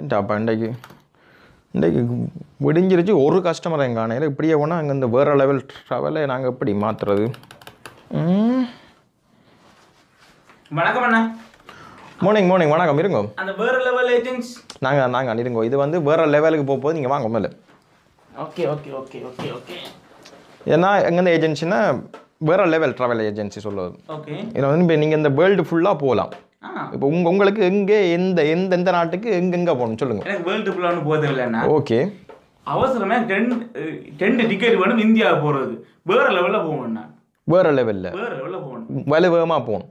ஏன்டாப்பா இன்றைக்கு இன்றைக்கு விடிஞ்சிருச்சு ஒரு கஸ்டமர் எங்க காணையில் இப்படியே போனால் அங்கே இந்த வேறு லெவல் ட்ராவலை நாங்கள் எப்படி மாற்றுறது வணக்கம் அண்ணா. மார்னிங் மார்னிங் வணக்கம் இருங்க. அந்த வேற லெவல் ஏஜென்ட்ஸ் நாங்கள் நாங்கள் இருங்க. இது வந்து வேறு லெவலுக்கு போக போது நீங்கள் வாங்க மேலே. Okay okay okay okay okay. ஏன்னா எங்கேருந்து ஏஜென்சினா வேறு லெவல் ட்ராவல் ஏஜென்சி சொல்லுவது ஓகே. இதில் வந்து இப்போ நீங்கள் இந்த வேர்ல்டு ஃபுல்லாக போகலாம் இப்போ உங்க உங்களுக்கு எங்கே எந்த எந்த எந்த நாட்டுக்கு எங்கெங்கே போகணும்? சொல்லுங்கள் எனக்கு வேர்ல்டு ஃபுல்லாக போகிறது இல்லைண்ணா ஓகே. அவசரமே ரெண்டு ரெண்டு டிக்கெட் வேணும் இந்தியாவுக்கு போகிறது வேற லெவலில் வேறு லெவலில் வேற லெவலில் போகணும். வலு வேகமாக போகணும்.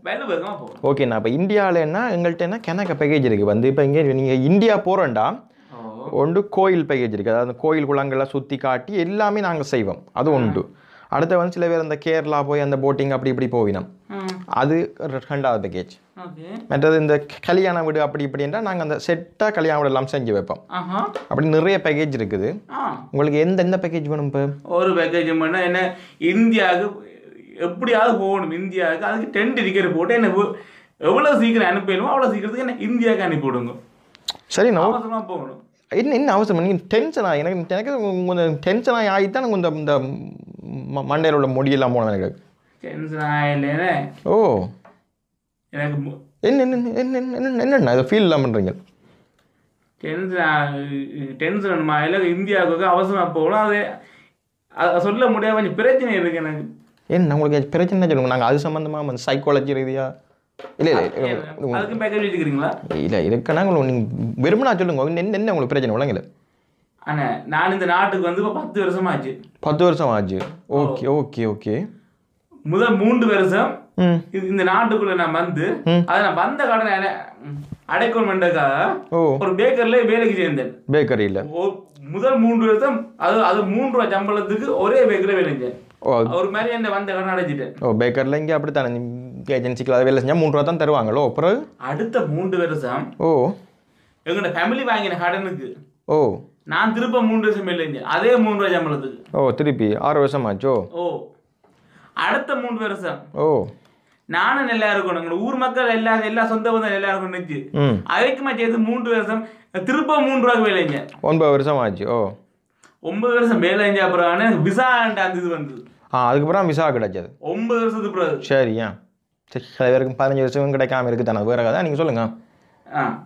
போகணும். ஓகேண்ணா இப்போ இந்தியாவிலன்னா எங்கள்கிட்ட என்ன கணக்க பேக்கேஜ் இருக்குது வந்து இப்போ இங்கே நீங்கள் இந்தியா போகிறோண்டா ஓ. ஒன்று கோயில் பேக்கேஜ் இருக்குது அதாவது கோயில் குளங்கள்லாம் சுற்றி காட்டி எல்லாமே நாங்கள் செய்வோம். அது உண்டு. அடுத்து வந்து சில பேர் அந்த கேரளா போய் அந்த போட்டிங் அப்படி இப்படி போவினோம். அது ரெண்டாவது பேக்கேஜ் மற்றது இந்த கல்யாண வீடு அப்படி இப்படின்றா நாங்கள் அந்த செட்டாக கல்யாண வீடு எல்லாம் செஞ்சு வைப்போம். அப்படி நிறைய பேக்கேஜ் இருக்குது. உங்களுக்கு எந்த எந்த பேக்கேஜ் வேணும் இப்போ? ஒரு பேக்கேஜ் பண்ண என்ன இந்தியாவுக்கு எப்படியாவது போகணும். இந்தியாவுக்கு அதுக்கு டென்ட் டிக்கெட் போட்டு என்ன எவ்வ- எவ்வளவு சீக்கிரம் அனுப்பிடுமோ அவ்வளோ சீக்கிரத்துக்கு என்ன இந்தியாவுக்கு அனுப்பி விடுங்க. சரி நான் போகணும். என்ன என்ன அவசரம்? நீங்கள் டென்ஷன் ஆகி எனக்கு எனக்கு கொஞ்சம் டென்ஷன் ஆகி தான் இந்த இந்த ம- மண்டையில் உள்ள முடியெல்லாம் போனோம் எனக்கு. ஓ. எனக்கு என்ன என்ன என்ன என்ன என்ன என்னண்ணா இதை ஃபீல் இல்லாமல் பண்ணுறீங்க டென்ஷன் டென்ஷன் இல்லை இந்தியாவுக்கு அவசரமா போகணும். அது அது சொல்ல முடியாத கொஞ்சம் பிரச்சனை இருக்கு எனக்கு. என்ன உங்களுக்கு பிரச்சனை சொல்லுங்க. நாங்கள் அது சம்மந்தமாக வந்து சைக்காலஜி ரீதியா இல்லை இல்லை அதுக்கும் பேக்கேஜ் வச்சுக்கிறீங்களா இல்லை இருக்குன்னா உங்களுக்கு நீங்கள் விரும்பினா சொல்லுங்க. என்ன என்ன உங்களுக்கு பிரச்சனை? விளங்கல அண்ணா நான் இந்த நாட்டுக்கு வந்து இப்போ பத்து வருஷம் ஆச்சு பத்து வருஷம் ஆச்சு ஓகே ஓகே ஓகே. முதல் மூன்று வருஷம் இந்த நாட்டுக்குள்ள நான் வந்து அதை நான் வந்த கடனை ஓ. ஒரு பேக்கர்ல வேலைக்கு சேர்ந்தேன். பேக்கரியில். முதல் மூன்று வருஷம் அது அது மூன்று ரூபா சம்பளத்துக்கு ஒரே பேக்கர்ல வேலை செஞ்சேன். ஒரு மாதிரி என்ன வந்த கடன் அடைச்சிட்டேன் ஓ பேக்கரில் இங்கே அப்படி தானே ஏஜென்சிக்கு அதை வேலை செஞ்சால் மூணு ரூபா தான் தருவாங்களோ? பிறகு அடுத்த மூன்று வருஷம் ஓ. எங்களோட ஃபேமிலி வாங்கின கடனுக்கு ஓ. நான் திரும்ப மூன்று வருஷம் செஞ்சேன். அதே மூன்று ரூபா சம்பளத்துக்கு. ஓ திருப்பி ஆறு வருஷம் ஆச்சோ ஓ. அடுத்த மூன்று வருஷம். ஓ. நானும் நல்லா இருக்கணும். ஊர் மக்கள் எல்லா எல்லா சொந்த பந்தம் நல்லா இருக்கணும் அதுக்குமா சேர்த்து மூன்று வருஷம் திரும்ப மூன்று ரூபாய்க்கு வேலை செஞ்சேன். ஒன்பது வருஷம் ஆச்சு. ஓ. ஒன்பது வருஷம் வேலை செஞ்ச அப்புறம் விசா அந்த இது வந்தது. ஆ அதுக்கப்புறம் விசா கிடைச்சது. ஒன்பது வருஷத்துக்கு பிறகு. சரி ஏன் சரி சில பேருக்கு பதினஞ்சு வருஷம் கிடைக்காம இருக்கு தானே. வேறு கதை. நீங்கள் சொல்லுங்கள் ஆ.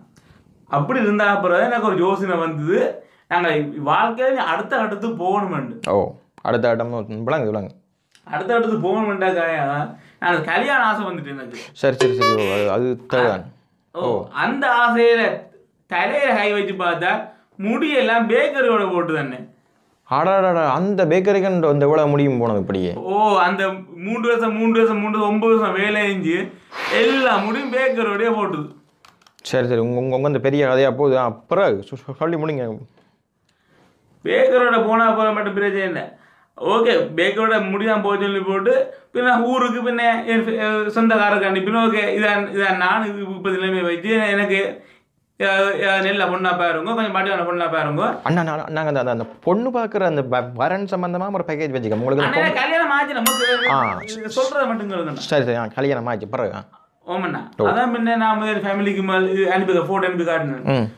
அப்படி இருந்தா அப்புறம் எனக்கு ஒரு யோசனை வந்தது. நாங்கள் வாழ்க்கையில அடுத்த கட்டத்துக்கு போகணுமெண்டு ஓ அடுத்த இடம் விளங்கு விளங்கு. அடுத்த கட்டத்துக்கு போகணுமெண்டாக்காயா நான் கல்யாண ஆசை வந்துட்டு எனக்கு சரி சரி சரி. அது- ஓ அந்த ஆசையில தலையில கை வச்சு பார்த்தா முடியெல்லாம் பேக்கரியோட போட்டு தானே ஆடாடாடா அந்த பேக்கரிக்கு அந்த எவ்வளோ முடியும் போனது இப்படியே? ஓ அந்த மூன்று வருஷம் மூன்று வருஷம் மூன்று ஒன்பது வருஷம் வேலை செஞ்சு எல்லா முடியும் பேக்கரோடய போட்டுது. சரி சரி. உங்கள் உங்கள் அந்த பெரிய கதையாக போகுது. சொ- சொல்லி முடிங்க. பேக்கரோட போனா போக மட்டும் பிரச்சனை இல்லை. ஓகே பேக்கரோட முடியாம போய் சொல்லி போட்டு பின்ன ஊருக்கு பின்ன சொந்தக்காரருக்கு அனுப்பின ஓகே இதான் இதான் நான் இப்போ நிலைமை வச்சு எனக்கு நெல்ல பொண்ணா பாருங்க கொஞ்சம் பாட்டியான பொண்ணா பாருங்க. அண்ணா நாங்கள் அந்த அந்த- பொண்ணு பார்க்குற அந்த வரன் சம்மந்தமாக ஒரு பேக்கேஜ் வச்சுக்க. உங்களுக்கு கல்யாணம் ஆச்சு நமக்கு மட்டும் சரி சரி ஆ கல்யாணம் ஆச்சு பிறகு. ஆ. ஓமண்ணா அதான் பின்ன நான் முதல் ஃபேமிலிக்கு அனுப்பி ஃபோட்டோ அனுப்பி காட்டினேன்.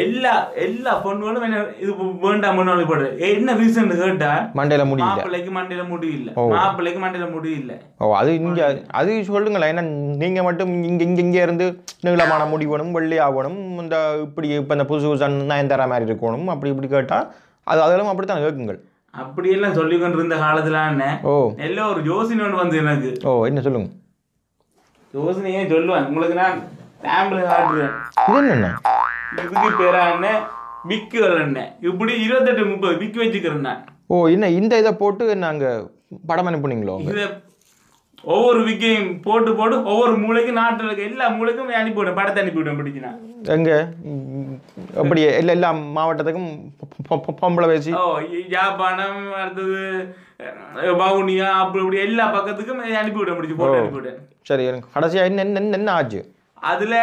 எல்லா எல்லா பொண்ணுகளும் என்ன இது வேண்டாம் முன்னாடி போடுறது என்ன ரீசன் கேட்டா மண்டையில் முடியல மாப்பிள்ளைக்கு மண்டையில முடி இல்ல. மாப்பிள்ளைக்கு மண்டையில முடி இல்ல. ஓ அது இங்கே அது சொல்லுங்களேன். ஏன்னா நீங்கள் மட்டும் இங்கே இங்கே இங்கே இருந்து நீளமான முடி வேணும் வெள்ளி ஆகணும் இந்த இப்படி இப்போ இந்த புதுசு புதுசு நயன்தாரா மாதிரி இருக்கணும் அப்படி இப்படி கேட்டால் அது அதெல்லாம் அப்படித்தான் கேட்குங்கள். அப்படியெல்லாம் சொல்லி கொண்டு இருந்த காலத்துல ஓ. எல்லாம் ஒரு யோசனை ஒன்று வந்து எனக்கு. ஓ என்ன சொல்லுங்க? யோசனையே சொல்லுவேன். உங்களுக்கு நான் சாம்பிள் காட்டுறேன். இது என்னண்ணா இதுக்கு பேரா அண்ணன் விக்குகள் அண்ணன் இப்படி இருபத்தெட்டு முப்பது விக்கு வச்சுக்கிறேன் நான் ஓ என்ன இந்த இதை போட்டு நாங்கள் படம் அனுப்புனீங்களோ? இதை ஒவ்வொரு விக்கையும் போட்டு போட்டு ஒவ்வொரு மூளைக்கும் நாட்டில் இருக்க எல்லா மூளைக்கும் அனுப்பிவிடுவேன் படத்தை அனுப்பிவிடுவேன் பிடிச்சினா. எங்கே? அப்படியே எல்லா எல்லா மாவட்டத்துக்கும் பொம்பளை பேசி. ஓ யாழ்ப்பாணம் அடுத்தது வவுனியா அப்படி இப்படி எல்லா பக்கத்துக்கும் அனுப்பிவிட முடிச்சு போட்டு அனுப்பிவிட்டேன் சரி எனக்கு கடைசியாக என்ன என்ன என்ன ஆச்சு? அதுல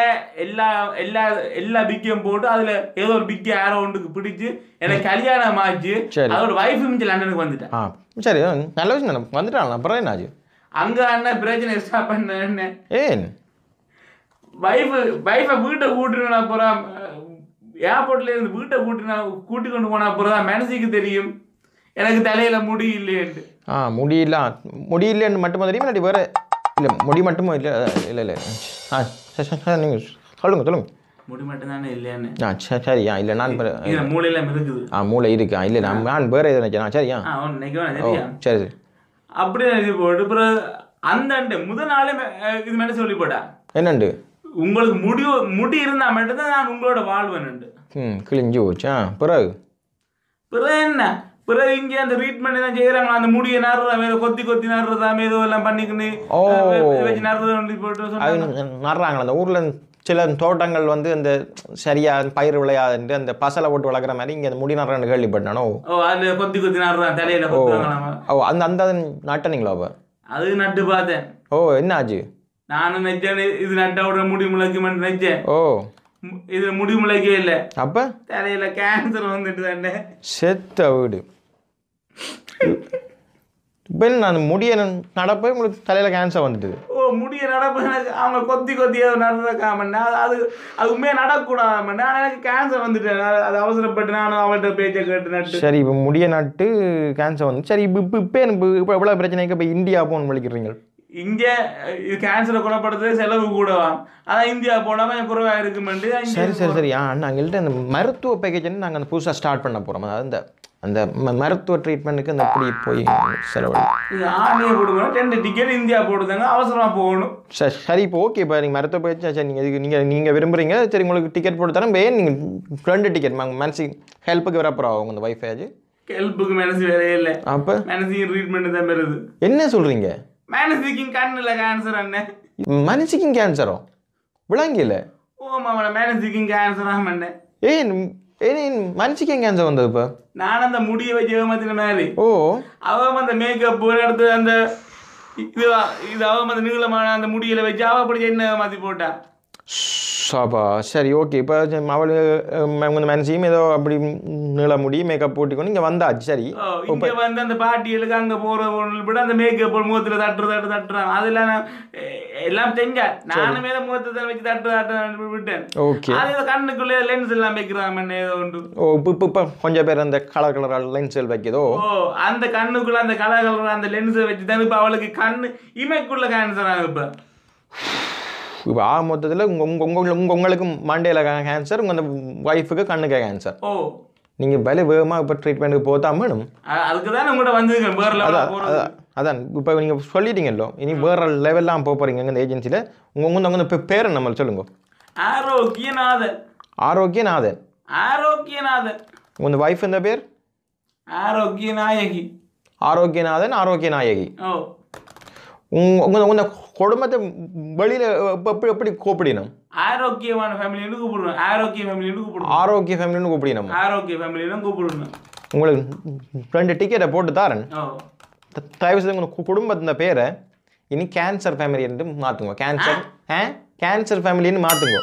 எல்லா எல்லா எல்லா பிக்கையும் போட்டு அதுல ஏதோ ஒரு பிக்கை ஒன்றுக்கு பிடிச்சு எனக்கு கல்யாணம் ஆச்சு. அதோட வைஃப் மிஞ்சு லண்டனுக்கு வந்துட்டேன் சரி நல்ல விஷயம் தானே. வந்துட்டாங்களா அப்புறம் என்ன ஆச்சு? அங்க அண்ணன் பிரச்சனை ஸ்டாப் பண்ண ஏன்? வைஃப் வைஃபை வீட்டை கூட்டுனா அப்புறம் ஏர்போர்ட்ல இருந்து வீட்டை கூட்டினா கூட்டி கொண்டு போன அப்புறம் தான் மனசுக்கு தெரியும். எனக்கு தலையில முடி இல்லையேன்ட்டு. ஆ முடியல முடியலன்னு மட்டும் தெரியும் இல்லாட்டி வேறு இல்லை முடி மட்டுமோ இல்லை இல்லை இல்லை. ஆ நீங்கள் சொல்லுங்கள் சொல்லுங்கள் முடி மட்டும் தானே இல்லையான்னு. ஆ சரி சரி ஆ இல்லை நான் மூளையெல்லாம் இருக்குது ஆ மூளை இருக்கு. இல்லை நான் நான் வேறு எதுவும் நினைச்சேன் சரியா? சரியா? சரி சரி. அப்படி நினைச்சு போட்டு அப்புறம் அந்த முதல் நாளே இது மேலே சொல்லி போட்டா? என்னண்டு? உங்களுக்கு முடி முடி இருந்தா மட்டும்தான் நான் உங்களோட வாழ்வேன்ண்டு ம் கிழிஞ்சு போச்சு? ஆ பிறகு? பிறகு என்ன? பிறகு இங்கே அந்த ட்ரீட்மெண்ட் தான் செய்யறாங்க அந்த முடியை நடுறதா ஏதோ கொத்தி கொத்தி நடுறதா ஏதோ எல்லாம் பண்ணிக்கின்னு வச்சு நடுறது போட்டு அது நடுறாங்களா அந்த ஊரில் சில தோட்டங்கள் வந்து இந்த சரியா பயிர் விளையாதுன்ட்டு அந்த பசலை போட்டு வளர்க்குற மாதிரி இங்கே அந்த முடி நடுறன்னு கேள்விப்பட்டானோ? ஓ அதுல கொத்தி கொத்தி நடுறான் தலையில ஓ. அந்த அந்த நட்டனீங்களா அப்போ? அது நட்டு பார்த்தேன். ஓ என்ன ஆச்சு நானும் நினைச்சேன் இது நட்ட உடனே முடி முளைக்குமென்னு நினைச்சேன் ஓ. மு- இது முடி முளைக்கவே இல்லை. அப்போ? தலையில கேன்சர் வந்துட்டு தானே. செத்த வீடு. இப்போ நான் முடிய நடப்ப உங்களுக்கு தலையில் கேன்சர் வந்துட்டுது. ஓ முடிய நடப்பு எனக்கு அவங்க கொத்தி கொத்தி நடக்காமண்ணா அது அது உண்மையாக நடக்கூடாமண்ணா ஆனால் எனக்கு கேன்சர் வந்துட்டு அது- அவசரப்பட்டு நானும் அவள்கிட்ட பேச்சை கேட்டு நட்டு. சரி இப்போ முடிய நட்டு கேன்சர் வந்து சரி இப்போ இப்போ இப்போ எனக்கு இப்போ எவ்வளோ பிரச்சனைக்கு இப்போ இந்தியா போகணும்னு விളിக்கிறீங்க இங்கே இது கேன்சரை குணப்படுத்துறது செலவு கூடவாம் அதான் இந்தியா போனால் கொஞ்சம் குறைவாக இருக்குமெண்டு. சரி சரி சரி. ஆ நாங்கள்கிட்ட அந்த மருத்துவ பேக்கேஜ் நாங்கள் அந்த புதுசாக ஸ்டார்ட் பண்ண போகிறோம் அதாவது இந்த அந்த மருத்துவ ட்ரீட்மெண்ட்டுக்கு அந்த இப்படி போய் செலவழி ரெண்டு டிக்கெட் இந்தியா போடுதாங்க அவசரமாக போகணும். சரி சரி இப்போ ஓகே இப்போ நீங்கள் மருத்துவ பயிற்சி சரி நீங்கள் இதுக்கு நீங்கள் நீங்கள் விரும்புறீங்க சரி உங்களுக்கு டிக்கெட் போட்டு தரேன் வேணும் நீங்கள் ரெண்டு டிக்கெட் மனசு ஹெல்ப்புக்கு வரப்போகிறோம் அவங்க இந்த வைஃபைஜ் ஹெல்ப்புக்கு மனசு வேலையே இல்லை. அப்போ? மனசுக்கு ட்ரீட்மெண்ட் தான் பெறுது என்ன சொல்கிறீங்க மனசுக்கு கண்ணில் கேன்சர் அண்ணே. மனசுக்கும் கேன்சரோ விளங்கில ஓ மாமன மனசுக்கு கேன்சர் ஆமாண்ணே ஏன் கேன்சர் வந்தது இப்போ? நான் அந்த முடியை வச்சு ஏமாத்தின மாதிரி ஓ. அவன் அந்த மேக்கப் எடுத்து அந்த இது இது அவன் அந்த நீளமான அந்த முடியில வச்சு அவ அப்படி என்ன மாத்தி போட்டா? சாபா சரி ஓகே இப்போ அவள் உங்கள் மனசையும் ஏதோ அப்படி நீள முடி மேக்கப் போட்டுக்கொண்டு இங்கே வந்தாச்சு சரி. இங்க வந்து அந்த பாட்டிகளுக்கு அங்க போற விட அந்த மேக்கப் முகத்துல தட்டு தட்டு தட்டுறான். அதுல நான் எ- எல்லாம் செஞ்சேன் நானுமே முகத்தை வச்சு தட்டு தட்டு விட்டேன் ஓகே அது கண்ணுக்குள்ளே லென்ஸ் எல்லாம் வைக்கிறான் ஏதோ உண்டு ஓ இப்போ இப்போ கொஞ்சம் பேர் அந்த கலர் கலர் லென்ஸில் வைக்கிதோ ஓ அந்த கண்ணுக்குள்ள அந்த கலர் கலர் அந்த லென்ஸை வச்சு தான் இப்ப அவளுக்கு கண்ணு இமைக்குள்ள கேன்சர் ஆகும் இப்ப இப்போ ஆக மொத்தத்தில் உங்கள் உங்கள் உங்கள் உங்கள் உங்களுக்கு மண்டையில் கேன்சர் உங்கள் அந்த ஒய்ஃபுக்கு கண்ணுக்கு கேன்சர் ஓ நீங்கள் பல வேகமாக இப்போ ட்ரீட்மெண்ட்டுக்கு மேடம் அ- அதுக்கு தான் உங்கள்கிட்ட வேற அதான் இப்போ நீங்கள் சொல்லிட்டீங்கല്ലോ இனி வேற லெவல்லாம் போக போகிறீங்க இந்த ஏஜென்சியில் உங்கள் உங்கள் உங்கள் இப்போ பேர் நம்ம சொல்லுங்க. ஆரோக்கியநாதன். ஆரோக்கியநாதன். ஆரோக்கியநாதன். உங்கள் ஒய்ஃப் இந்த பேர்? ஆரோக்கிய நாயகி ஆரோக்கியநாதன் ஆரோக்கிய நாயகி ஓ. உங்க உங்க குடும்பத்தை வெளியில் எப்படி எப்படி கூப்பிடணும்? ஆரோக்கியமான ஃபேமிலின்னு கூப்பிடுவேன் ஆரோக்கிய ஃபேமிலின்னு கூப்பிடுவேன் ஆரோக்கிய ஃபேமிலின்னு கூப்பிடணும். ஆரோக்கிய ஃபேமிலின்னு கூப்பிடுவேன் உங்களுக்கு ரெண்டு டிக்கெட்டை போட்டு தாரேன். தயவு செய்து உங்கள் குடும்பத்தின் பேரை இனி கேன்சர் ஃபேமிலி என்று மாற்றுங்க கேன்சர் ஆ? கேன்சர் ஃபேமிலின்னு மாற்றுங்க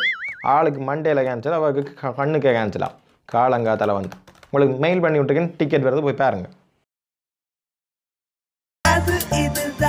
ஆளுக்கு மண்டையில் கேன்சர் அவருக்கு க- கண்ணுக்கு கேன்சரா காலங்காத்தால வந்து. உங்களுக்கு மெயில் பண்ணி விட்டுருக்கேன் டிக்கெட் வருது போய் பாருங்க. அது இதுதான். இது